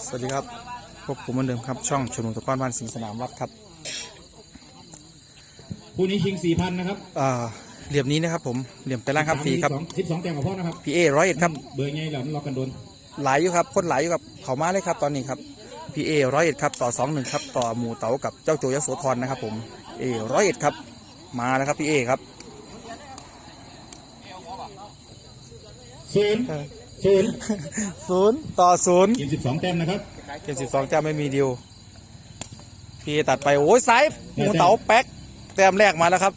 สวัสดีครับ พบผมเหมือนเดิมครับ ช่องชมรมตะกร้อนบ้านสิงห์สนามวัดครับคู่นี้ชิงสี่พันนะครับอ่าเหลี่ยมนี้นะครับผมเหลี่ยมแต่ล่างครับฟรีครับสิบสองแต้มกับพ่อนะครับพีเอร้อยเอ็ดครับเบอร์ไงเราล็อกกันโดนหลายอยู่ครับคนหลายอยู่ครับเขามาเลยครับตอนนี้ครับพีเอร้อยเอ็ดครับต่อสองหนึ่งครับต่อหมูเต๋ากับเจ้าโจยโสธรนะครับ ผมเอร้อยเอ็ดครับ มาแล้วครับพีเอครับศูนย์ ศูนย์ศูนย์ต่อศูนย์กินสิบสองแต้มนะครับเจ็ดสิบสองแต้มไม่มีดิวพีตัดไปโอ้ยไซฟ์หมูเต๋าแป๊กแต้มแรกมาแล้วครับ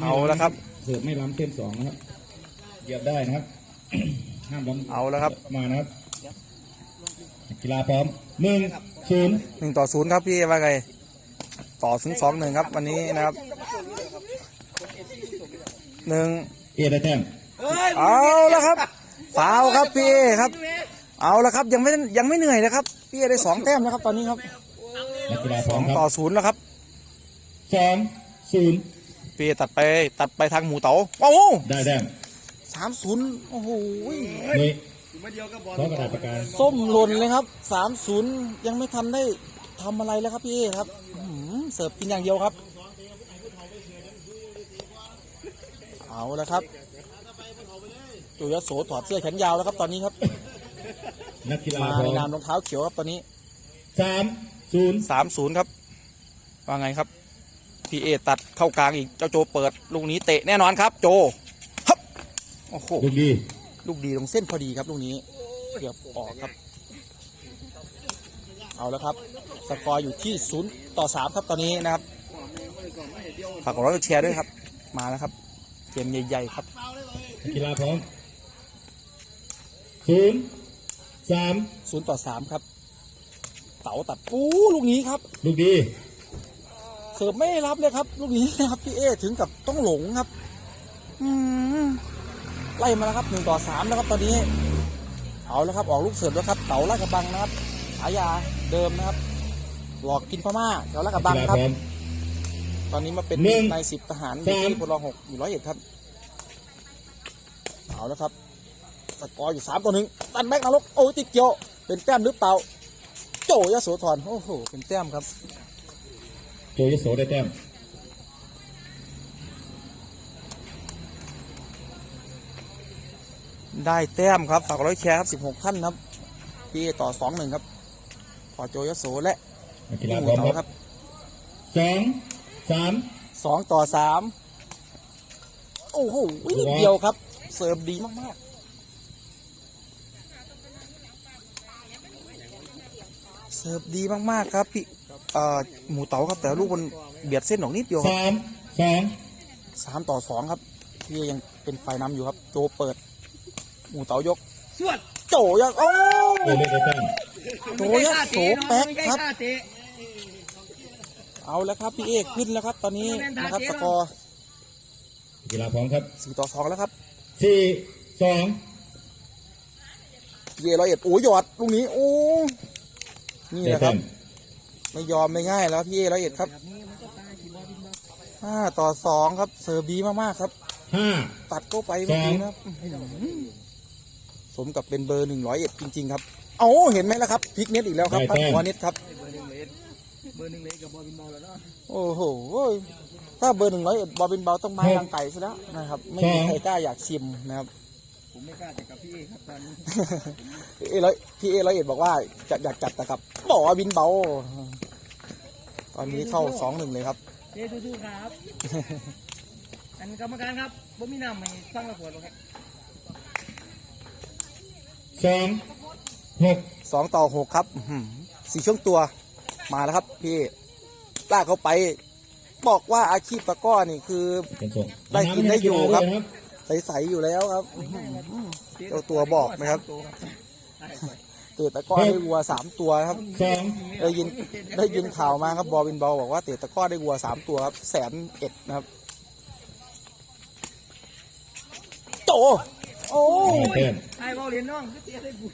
เอาแล้วครับเสิร์ฟไม่ล้ำเส้นสองนะครับเหยียบได้นะครับห้ามล้ำเอาแล้วครับมานะครับกีฬาพร้อมหนึ่งศูนย์หนึ่งต่อศูนย์ครับพี่ว่าไงต่อถึงสองหนึ่งครับ วันนี้นะครับหนึ่งเอได้แต้มเอาแล้วครับ ฟาวล์ครับพี่เอครับ เอาแล้วครับยังไม่ยังไม่เหนื่อยนะครับพี่เอได้สองแต้มนะครับ ตอนนี้ครับนักกีฬาพสร้ออมงครับต่อศูนย์แล้วครับสองศูนย์พี่เอตัดไปตัดไปทางหมูเต๋าโอ้โหได้แต้มสามศูนย์โอ้โหนี่พร้อมกระดาษปากกาส้มหล่นเลยครับสามศูนย์ยังไม่ทันได้ทำอะไรแล้วครับพี่เอครับอื้อหือเสิร์ฟกินอย่างเดียวครับ เอาแล้วครับ จุยโสถอดเสื้อแขนยาวแล้วครับตอนนี้ครับ นักกีฬามาพร้ในอมนามรองเท้าเขียวครับตอนนี้สามศูนย์สามศูนย์ครับว่าไงครับพีเอตัดเข้ากลางอีกเจ้าโจเปิดลูกนี้เตะแน่นอนครับ โจฮับโอ้โหลูกดีลูกดีตรงเส้นพอดีครับลูกนี้เกือบออกครับ เอาแล้วครับ สกอร์อยู่ที่ศูนย์ต่อสามครับตอนนี้นะครับฝากกดไลค์กดแชร์ด้วยครับ มาแล้วครับ เกมใหญ่ ๆ ครับนักกีฬาพร้อม ศูนย์สามศูนย์ต่อสามครับ เต๋าตัดปูลูกนี้ครับ ลูกดี เสิร์ฟไม่ได้รับเลยครับ ลูกนี้นะครับพี่เอถึงกับต้องหลงครับ อืมไล่มาแล้วครับหนึ่งต่อสามแล้วครับตอนนี้ เอาแล้วครับออกลูกเสิร์ฟแล้วครับ เต๋าลาดกระบังนะครับฉายาเดิมนะครับ หลอกกินพม่าเต๋าลาดกระบังกีฬาครัพบร้อมตอนนี้มาเป็นหนึ่งนายสิบทหารอยู่สามที่พลหกอยู่ร้อยเอ็ดครับ เอาแล้วครับ สกอร์อยู่สามต่อหนึ่งตันแบ็กนรกโอ้ยติดเกี่ยวเป็นแต้มหรือเปล่า โจยโสธรโอ้โหเป็นแต้มครับ โจยโสได้แต้มได้แต้มครับฝากร้อยแชร์ครับ16ท่านครับพี่ต่อ2 1ครับขอโจยโสและนักกีพี่ฬาหพมูร้อมเต๋าคครัรับบสองสาม2ต่อ3โอ้โหนิดเดียวครับ เสิร์ฟดีมาก ๆ เสิร์ฟดีมากๆครับพี่เอ่อหมูเต๋าครับแต่ลูกมันเบียดเส้นออกนิดเดียวครับสามสองสามต่อสองครับพี่ยังเป็นไฟนำอยู่ครับโจเปิด หมูเต๋ายกโจยังโอ้โจเล็กได้แต้มโจยโสแป๊กครับเอาแล้วครับพี่เอกขึ้นแล้วครับ ตอนนี้นะครับสกอร์นักกีฬาพร้อมครับสี่ต่อสองแล้วครับ สี่สองเย่ร้อยเอ็ดโอ้ยหยอดลูกนี้โอ้ นี่ได้แหละคแต้รับมไม่ยอมไม่ง่ายแล้วพี่เย่ร้อยเอ็ดครับห้าต่อสองครับ เสิร์ฟดีมากๆครับห้าตัดเข้าไปเมื่อกี้นะครับอื้อหือสมกับเป็นเบอร์หนึ่งร้อยเอ็ดจริง ๆ ครับ เอาเห็นไหมล่ะครับพลิกเน็ตอีกแล้วครับพัดหัวเน็ตครับเบอร์หนึ่งเลยกับบอลบินบอลแล้วเนาะโอ้โหถ้าเบอร์หนึ่งร้อยเอ็ดบอลเป็นเบาต้องมาทางไก่ซะแล้วนะครับ ไม่มีใครกล้าอยากชิมนะครับ ผมไม่กล้าแต่กับพี่เอครับตอนนี้เอร้อยพี่เอร้อยเอ็ดบอกว่าจะอยากจัดแต่กับบอกว่าบินเบา ตอนนี้เข้าสองหนึ่งเลยครับเจ๊สู้ๆครับ อันกรรมการครับบ่มีน้ำให้ฟังระผลหรอกครับสองหกสองต่อหกครับอื้อหือสี่ช่วงตัวมาแล้วครับ พี่ลากเขาไป บอกว่าอาชีพตะกร้อนี่คือเป็นส่งได้กินได้อยู่ครับน้ำ ให้นักกีฬาด้วยนะใสๆอยู่แล้วครับอื้อหือเจ้าตัวบอกนะครับเตะตะกร้อได้วัวสามตัวครับสองได้ยินได้ยินข่าวมาครับบอวินบอลบอกว่าเตะตะกร้อได้วัวสามตัวครับแสนเอ็ดนะครับโตโอ้ได้แต้มไอ้บอลเรียนน้องก็เตี้ยได้กู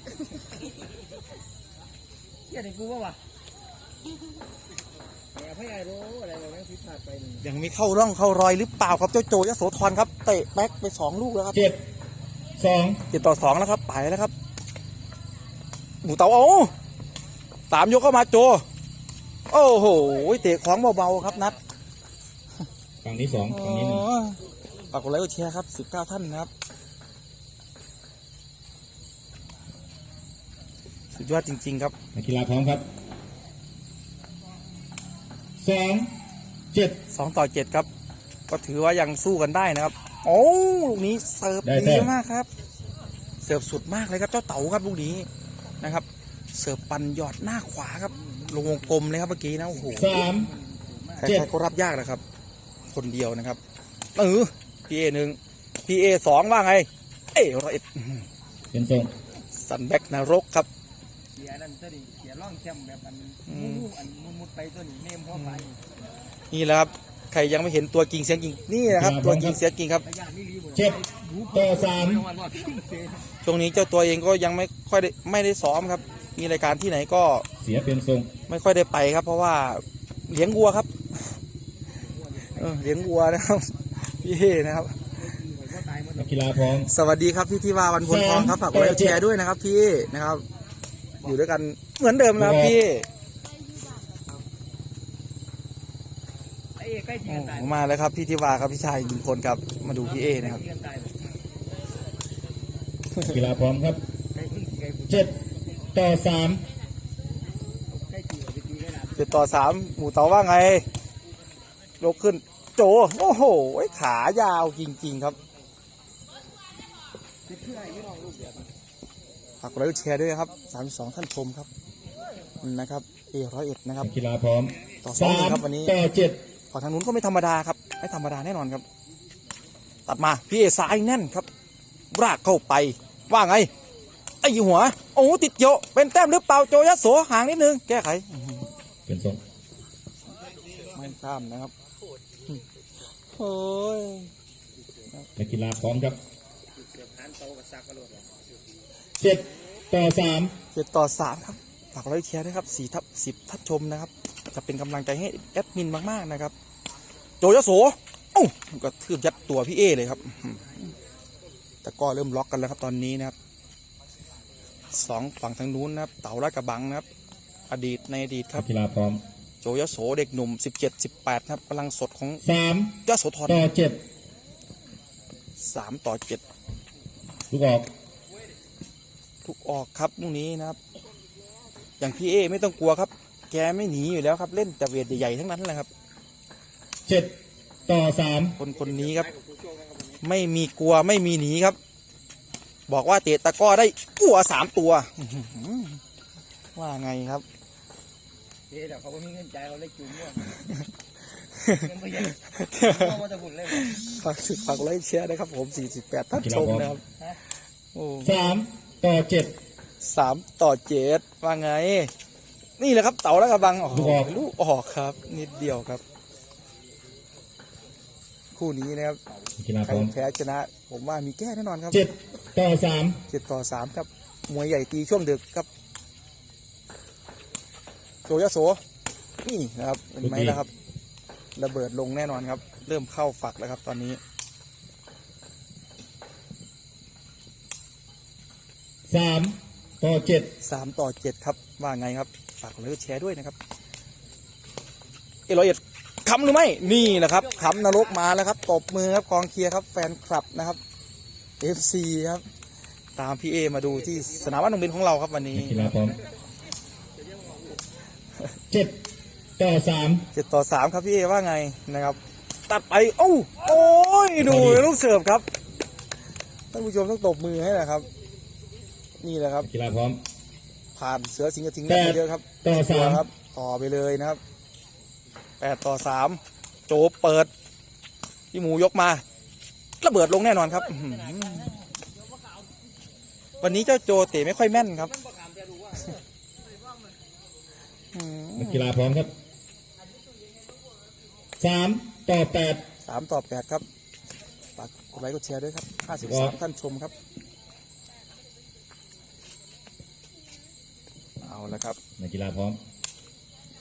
เตี้ยได้กูว่าวะ แหมพี่ไอ้รู้อะไรบอกแม่งผิดพลาดไปหนึ่งยังมีเข้าร่องเข้ารอยหรือเปล่าครับเจ้าโจยโสธรครับเตะแบ็คไปสองลูกแล้วครับเจ็ดสองเจ็ดต่อสองแล้วครับไปแล้วครับหมูเต๋าเอาสามยกเข้ามาโจ โอ้โหเตะของเบาๆครับนัดฝั่งนี้สองฝั่งนี้หนึ่งอ๋อฝากกดไลค์กดแชร์ครับสิบเก้าท่านนะครับ สุดยอดจริง ๆ ครับนักกีฬาพร้อมครับ สองเจ็ดสองต่อเจ็ดครับ ก็ถือว่ายังสู้กันได้นะครับ โอ้ลูกนี้เสิร์ฟได้ดีแต้มมากครับ เสิร์ฟสุดมากเลยครับเจ้าเต๋าครับลูกนี้นะครับ เสิร์ฟปันหยอดหน้าขวาครับลงวงกลมเลยครับเมื่อกี้นะโอ้โหสามใคเจ็ดรๆก็รับยากนะครับ คนเดียวนะครับเออพีเอหนึ่งพีเอสองว่าไง เอ๋ร้อยเอ็ดเป็นทรงสันแบ็กนรกครับเสียนั่นตัวนี้เสียร่องแคมแบบอันอืมมูอันมุดๆไปตัวนี้เนมพ่อไปนี่แหละครับใครยังไม่เห็นตัวจริงเสียงจริงนี่นะครับตัวจริงเสียงจริงครับระยะนี่รีบเจ็ดต่อสามช่วงนี้เจ้าตัวเองก็ยังไม่ค่อยได้ไม่ได้ซ้อมครับ มีรายการที่ไหนก็เสียเป็นทรงไม่ค่อยได้ไปครับ เพราะว่าเลี้ยงวัวครับเออเลี้ยงวัวนะครับพี่เฮนะครับนักกีฬาพร้อมสวัสดีครับพี่ที่ว่าวันพลทองครับฝากกดไลค์กดแชร์ด้วยนะครับพี่นะครับ อยู่ด้วยกันเหมือนเดิมนะครับพี่ไอ้ใกล้จริงโอ้กันตายมาแล้วครับพี่ที่ว่าครับพี่ชายหนึ่งคนครับ มาดูพี่เอนะครับใกล้จงกันตายเลยนักกีฬาพร้อมครับใกล้จริงใกล้จริงเจ็ดต่อสามใกล้จริงไปตีได้ละจุดต่อสามหมูเต๋าว่าไงยกขึ้น โจ โอ้โห ขายาวจริง ๆ ครับ ฝากกดไลค์กดแชร์ด้วยนะครับสามสองท่านชมครับนะครับเอร้อยเอ็ดนะครับนักกีฬาพร้อมต่อสองสาหนึ่มงครับวันนี้ต่อเจ็ดฝั่งทางนู้นก็ไม่ธรรมดาครับไม่ธรรมดาแน่นอนครับ ตัดมาพี่เอซ้ายแน่นครับ รากเข้าไปว่าไงไอ้หัวโอ้ติดโยเป็นแต้มหรือเปล่าโจยัสโสห่างนิดนึงแก้ไขเป็นทรงไม่ข้ามนะครับโอ้ยนักกีฬาพร้อมครับ เสือผ่านโตกับซักกระโดดเลยเจ็ดต่อสามเจ็ดต่อสามครับฝากกดไลค์แชร์ด้วยครับสี่ทับสิบทับชมนะครับ จะเป็นกำลังใจให้แอดมินมากๆนะครับ โจยโสโอ้าก็ทืบยัดตัวพี่เอเลยครับอื้อหือแต่ก็เริ่มล็อกกันแล้วครับตอนนี้นะครับสองฝั่งทางนู้นนะครับ เต่าและกระบังนะครับ อดีตในอดีตคนัรักบกีฬาพร้อมโจยโสเด็กหนุ่มสิบเจ็ดสิบแปดครับกำลังสดของสามยโสธรต่อเจ็ดสามต่อเจ็ดลูกออก ทุกออกครับลูกนี้นะครับ อย่างพี่เอไม่ต้องกลัวครับ แกไม่หนีอยู่แล้วครับ เล่นแต่เวทใหญ่ๆทั้งนั้นแหละครับเจ็ดต่อสามคนคนนี้ครับ ไม่มีกลัวไม่มีหนีครับ บอกว่าเตะตะกร้อได้กลัวสามตัวอื้อหือว่าไงครับ เดี๋ยวเขาไม่มีเงินใจายเขาเลยจุ่มด้วยเงินไม่เยอะเขามาจะบุญเลยฝากสึกฝากไลค์แชร์นะครับผม 48ท่านชมนะครับ โอ้ สาม ต่อเจ็ด สามต่อเจ็ดว่าไง นี่แหละครับเต่าและกระบังโอ้โหลูกออก ลูกออกครับ นิดเดียวครับ คู่นี้นะครับนักกีฬาใคพรร้อมแพ้ชนะ ผมว่ามีแก้แน่นอนครับเจ็ดต่อสามเจ็ดต่อสามครับ มวยใหญ่ตีช่วงดึกครับโจยโสนี่นะครับเป็นไหมแล้วครับ ระเบิดลงแน่นอนครับ เริ่มเข้าฝักแล้วครับ ตอนนี้ สามต่อเจ็ดสามต่อเจ็ดครับ ว่าไงครับ ฝากกดไลค์กดแชร์ด้วยนะครับ เอร้อยเอ็ดคำหรือไม่ นี่แหละครับคำนรกมาแล้วครับ ตบมือครับกองเคียร์ครับ แฟนคลับนะครับ FC ครับ ตามพี่เอมาดูที่สนามวัดหนองบินของเราครับวันนี้นักกีฬาพร้อมเจ็ดต่อสามเจ็ดต่อสามครับพี่เอว่าไงนะครับ ตัดไปโอ้าโอ้ยดูลูกเสิร์ฟครับท่านผู้ชมต้องตบมือให้นะครับ นี่แหละครับนักกีฬาพร้อม ผ่านเสือสิงห์กระทิงได้ไปเยอะครับต่อสามครับ ต่อไปเลยนะครับแปดต่อสามโจเปิด พี่หมูยกมา ระเบิดลงแน่นอนครับอื้อหือวันนี้เจ้าโจเตะไม่ค่อยแม่นครับอื้อนักหืกีอฬาพร้อมครับสามต่อแปดสามต่อแปดครับฝากกดไลค์กดแชร์ด้วยครับห้าสิบครัสามบท่านชมครับ ละครับนักกีฬาพร้อม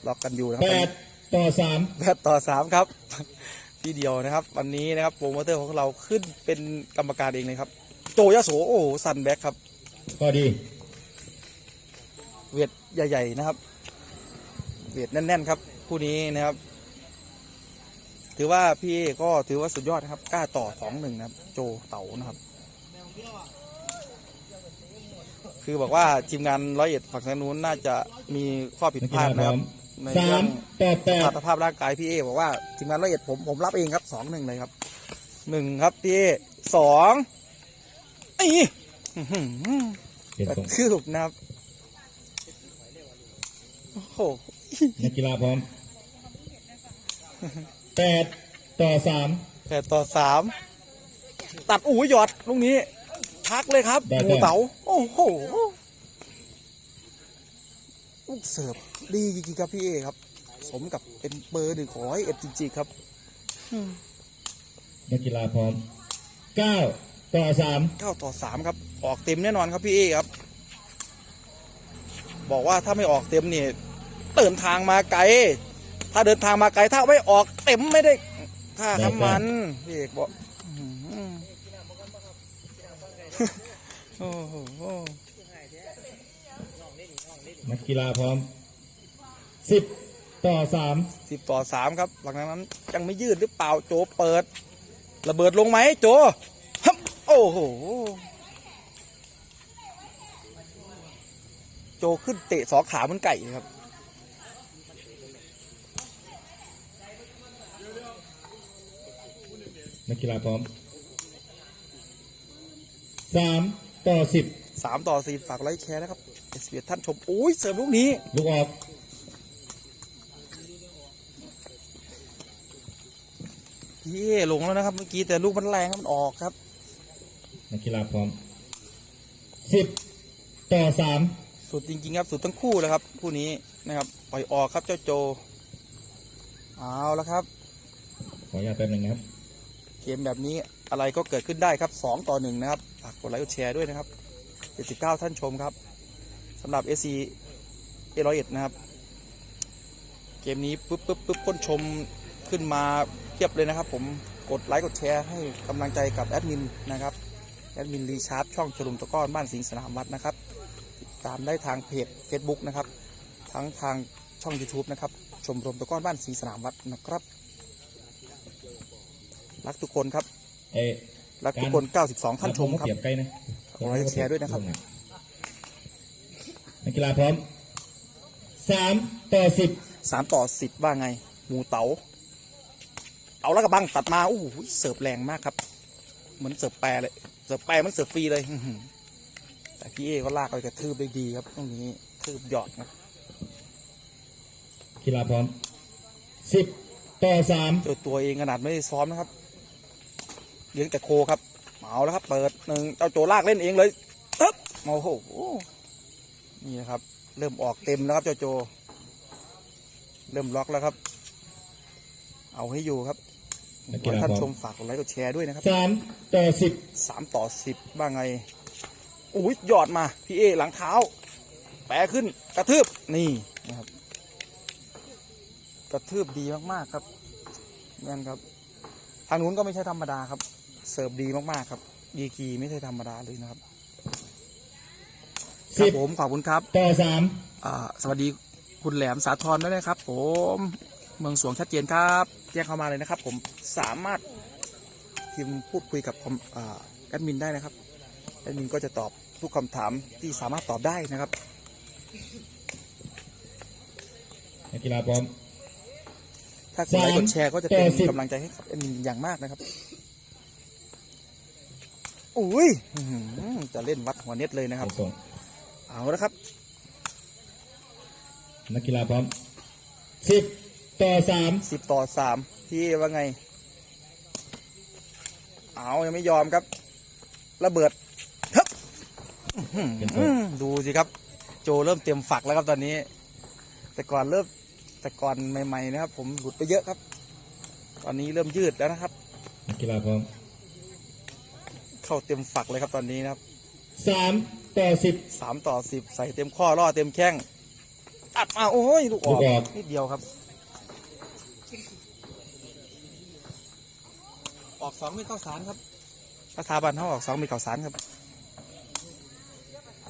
ล็อกกันอยู่นะคแปรับดต่อสามแปดต่อสามครับที่เดียวนะครับ วันนี้นะครับโปรโมเตอร์ของเราขึ้นเป็นกรรมการเองเลยครับ โจยโสโอ้โหซันแบ็คครับ ก็ดี เวทใหญ่ๆนะครับ เวทแน่นๆครับคู่นี้นะครับ ถือว่าพี่เอก็ถือว่าสุดยอดนะครับกล้าต่อสองหนึ่งนะครับ โจเต๋านะครับ คือบอกว่าทีมงานร้อยเอ็ดฝั่งทางนู้นน่าจะมีข้อผิดนักพกีลาฬาดพนะร้คอรับมในสาเรื่อมงแปดแปดสภาพร่างกายพี่เอบอกว่าทีมงานร้อยเอ็ดผมผมรับเองครับสองหนึ่งเลยครับหนึ่งครับพี่เอสองอีอื้อหือเปลี่ยนกระทรงทืบนะครับโอ้โหนักกีฬาพร้อมแปดต่อสามแปดต่อสามตัดอู๋หยอดลูกนี้ พักเลยครับหมูเต๋าโอ้โหลูกเสิร์ฟดีจริงๆครับพี่เอครับ สมกับเป็นเบอร์หนึ่งของร้อยเอ็ดจริงๆครับนักกีฬาพร้อมเก้าต่อสามเก้าต่อสามครับ ออกเต็มแน่นอนครับพี่เอครับ บอกว่าถ้าไม่ออกเต็มเนี่ยเดินทางมาไกล ถ้าเดินทางมาไกลถ้าไม่ออกเต็มไม่ได้ค่าน้ำมันพี่เอกบอกอื้อหือ โอ้โหนักกีฬาพร้อมสิบต่อสามสิบต่อสามครับ หลังจากนั้นยังไม่ยืดหรือเปล่าโจเปิด ระเบิดลงไหมโจฮึบโอ้โหโจขึ้นเตะสองขาเหมันไก่เลยครับนักกีฬาพร้อมสาม ต่อสิบสามต่อสี่ฝากไลค์แชร์นะครับเอสเท่านชมโอ้ยเสริมลูกนี้ ลูกออกเย่ลงแล้วนะครับเมื่อกี้แต่ลูกมันแรงครับมันออกครับนักกีฬาพร้อมสิบต่อสามสุดจริง ๆ ครับสุดทั้งคู่เลยครับคู่นี้นะครับปล่อยออกครับเจ้าโจเอาแล้วครับ ขออนุญาตแป๊บหนึงนะครับ เกมแบบนี้ อะไรก็เกิดขึ้นได้ครับสองต่อหนึ่งนะครับฝากกดไลค์กดแชร์ด้วยนะครับ 79 ท่านชมครับสำหรับ SC เอร้อยเอ็ดนะครับ เกมนี้ปุ๊บปุ๊บปุ๊บคนชมขึ้นมาเพียบเลยนะครับ ผมกดไลค์กดแชร์ให้กำลังใจกับแอดมินนะครับแอดมินรีชาร์ปช่องชลุมตะก้อนบ้านสิงสนามวัดนะครับติดตามได้ทางเพจ Facebook นะครับ ทั้งทางช่อง YouTube นะครับ ชมรมตะก้อนบ้านสิงสนามวัดนะครับ รักทุกคนครับ เอ้ยรักทุกคน 92ท่านชมครับเปรียบใกล้นะขอให้แชร์ด้วยนะครับนักกีฬาพร้อมสามต่อสิบ3ต่อ10ว่าไง หมูเต๋าเอาแล้วกระบังตัดมาอู้หูเสิร์ฟแรงมากครับ เหมือนเสิร์ฟแปรเลยเสิร์ฟแปรเหมันเสิร์ฟฟรีเลยอื้อหือแต่พี่เอก็ลากไปกระทืบได้ดีครับตรงนี้ทืบหยอดครับกีฬาพร้อมสิบต่อสามเจอตัวเองขนาดไม่ได้ซ้อมนะครับ เลี้ยงแต่โคครับเอาแล้วครับ เปิดหนึ่งเจ้าโจลากเล่นเองเลยตึ๊บโอ้โหนี่นะครับ เริ่มออกเต็มแล้วครับเจ้าโจ เริ่มล็อกแล้วครับ เอาให้อยู่ครับนักขกีอให้ฬาท่านพร้อชมมฝากกดไลค์กดแชร์ด้วยนะครับสามต่อสิบสามต่อสิบบ้างไงอุ้ยหยอดมาพี่เอหลังเท้า แปรขึ้นกระทืบนี่นะครับ กระทืบดีมากๆครับนั่นครับ ทางนู้นก็ไม่ใช่ธรรมดาครับ เสิร์ฟดีมากๆครับดีกรีไม่ใช่ธรรมดาเลยนะครับครัสิบบผมขอบคุณครับต่อสามอ่าสวัสดีคุณแหลมสาธรด้วยนะครับ ผมเมืองสวงชัดเจนครับแจ้งเข้ามาเลยนะครับ ผมสามารถพิมพ์พูดคุยกับคอมอ่าแอดมินได้นะครับแอดมินก็จะตอบทุกคำถามที่สามารถตอบได้นะครับ นักกีฬาพร้อม ถ้ากดไลค์สามกดแชร์ก็จะเป็นต่อสิบกำลังใจให้กับแอดมินอย่างมากนะครับ อุ้ยอื้อหือจะเล่นวัดหัวเน็ตเลยนะครับส่งเอาละครับ นักกีฬาพร้อมสิบต่อสามสิบต่อสามพี่ว่าไง เอายังไม่ยอมครับ ระเบิดฮึบอื้อหือดูสิครับ โจเริ่มเต็มฝักแล้วครับตอนนี้ แต่ก่อนเริ่มแต่ก่อนใหม่ ๆ นะครับ ผมหลุดไปเยอะครับ ตอนนี้เริ่มยืดแล้วนะครับ นักกีฬาพร้อม เข้าเต็มฝักเลยครับตอนนี้นะครับสามต่อสิบสามต่อสิบใส่เต็มข้อล่อเต็มแข้งอัดมาโอ้ยลูกออกลูกออกนิดเดียวครับ ออกสองมีข้าวสารครับสถาบันเขาออกสองมีข้าวสารครับ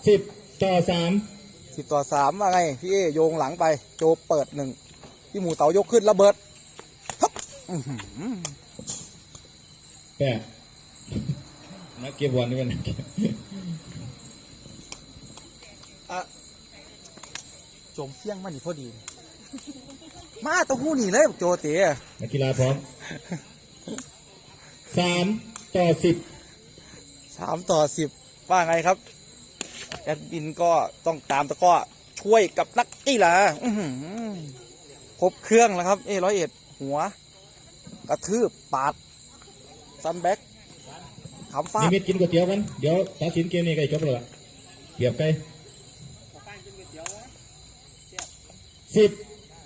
สิบต่อสามสิบต่อสามว่าไงพี่เอโยงหลังไป โจเปิดหนึ่งพี่หมูเต๋ายกขึ้นระเบิดทับอื้อหือแปะ นักเก็บบอลนี่เป็นนักเก็บโจมเฟี้ยงมันนี่พอดี มาเต้องหู้นี่เลยบอกโจเต๋นักกีฬาพร้อมสามต่อสิบสามต่อสิบว่าไงครับแอดมินก็ต้องตามตะกร้อช่วยกับนักกีฬาอื้อหือครบเครื่องแล้วครับ เอร้อยเอ็ดหัว กระทืบปาดซันแบ็ก ขำฟานิดมิตกินก๋วยเตี๋ยวกัน เดี๋ยวตัดสินเกมนี้ใกล้จบแล้วล่ะเกียบไก่สิบ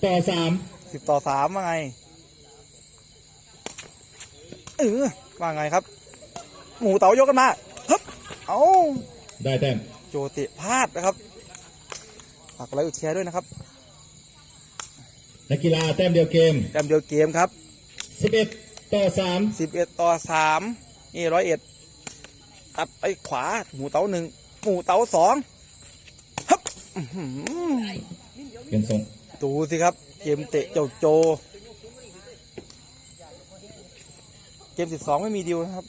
ต่อสามสิบต่อสามว่าไง เออว่าไงครับ หมูเต๋ายกกันมาฮึบเอาได้แต้มโจติพลาดนะครับฝากกดไลค์กดแชร์ด้วยนะครับ นักกีฬาแต้มเดียวเกม แต้มเดียวเกมครับสิบเอ็ดต่อสามสิบเอ็ดต่อสามนี่ร้อยเอ็ด ตัดไปขวา หมูเต๋าหนึ่งหมูเต๋าสองฮึบอื้อหือเป็นทรงดูสิครับ เกมเตะเจ้าโจ เกมสิบสองไม่มีดิวนะครับ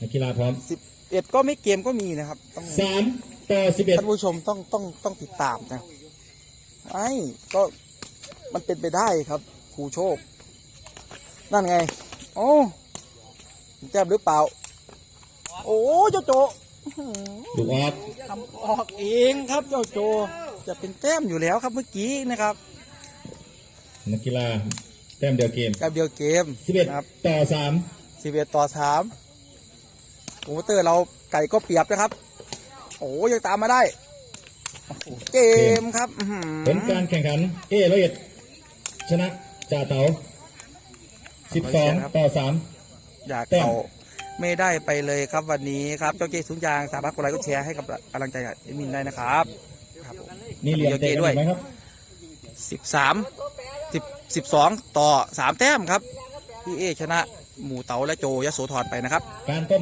นักกีฬาพร้อมสิบเอ็ดก็ไม่เกมก็มีนะครับต้องสามต่อสิบเอ็ดท่านผู้ชมต้องต้องต้องติดตามนะไอ้ก็มันเป็นไปได้ครับครูโชค นั่นไง โอ้แจ่มหรือเปล่า โอ้เจ้าโจอื้อหือดูออกทำออกเองครับเจ้าโจ จะเป็นแต้มอยู่แล้วครับเมื่อกี้นะครับ นักกีฬาแต้มเดียวเกมกับเดียวเกมสิบเอ็ดนะครับต่อสามสิบเอ็ดต่อสามโปรโมเตอร์เราไก่ก็เปรียบนะครับ โอ้ยังตามมาได้โอ้โหเกมครับอื้อหือผลการแข่งขัน เอร้อยเอ็ดชนะจ่าเต๋าสิบสองต่อสามอยากแต้มเขา ไม่ได้ไปเลยครับวันนี้ครับเจ้าเจ๊สุนยางสามารถกดไลค์กดแชร์ให้กับกำลังใจกับเอดมินได้นะครับครับผมนี่เหลี่ยมเตะกันไหมครับสิบสามสิบสิบสองต่อสามแต้มครับพี่เอชนะหมูเต๋าและโจยโสธรไปนะครับการต้ม